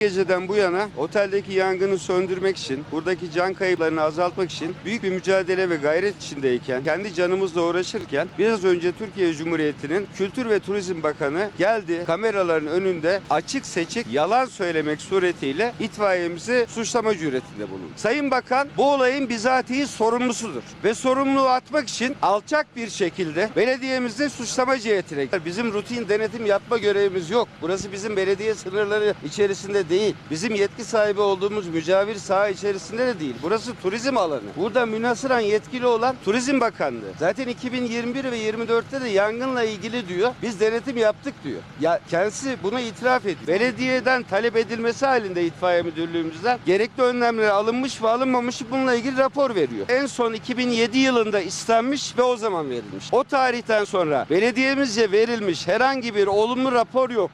Geceden bu yana oteldeki yangını söndürmek için, buradaki can kayıplarını azaltmak için büyük bir mücadele ve gayret içindeyken, kendi canımızla uğraşırken biraz önce Türkiye Cumhuriyeti'nin Kültür ve Turizm Bakanı geldi kameraların önünde açık seçik yalan söylemek suretiyle itfaiyemizi suçlama cüretinde bulundu. Sayın Bakan bu olayın bizatihi sorumlusudur ve sorumluluğu atmak için alçak bir şekilde belediyemizi suçlama cihetine bizim rutin denetim yapma görevimiz yok. Burası bizim belediye sınırları içerisinde değil. Bizim yetki sahibi olduğumuz mücavir saha içerisinde de değil. Burası turizm alanı. Burada münasıran yetkili olan Turizm Bakanlığı. Zaten 2021 ve 24'te de yangınla ilgili diyor. Biz denetim yaptık diyor. Ya kendisi bunu itiraf ediyor. Belediyeden talep edilmesi halinde itfaiye müdürlüğümüzden gerekli önlemler alınmış ve alınmamış bununla ilgili rapor veriyor. En son 2007 yılında istenmiş ve o zaman verilmiş. O tarihten sonra belediyemizce verilmiş herhangi bir olumlu rapor yok.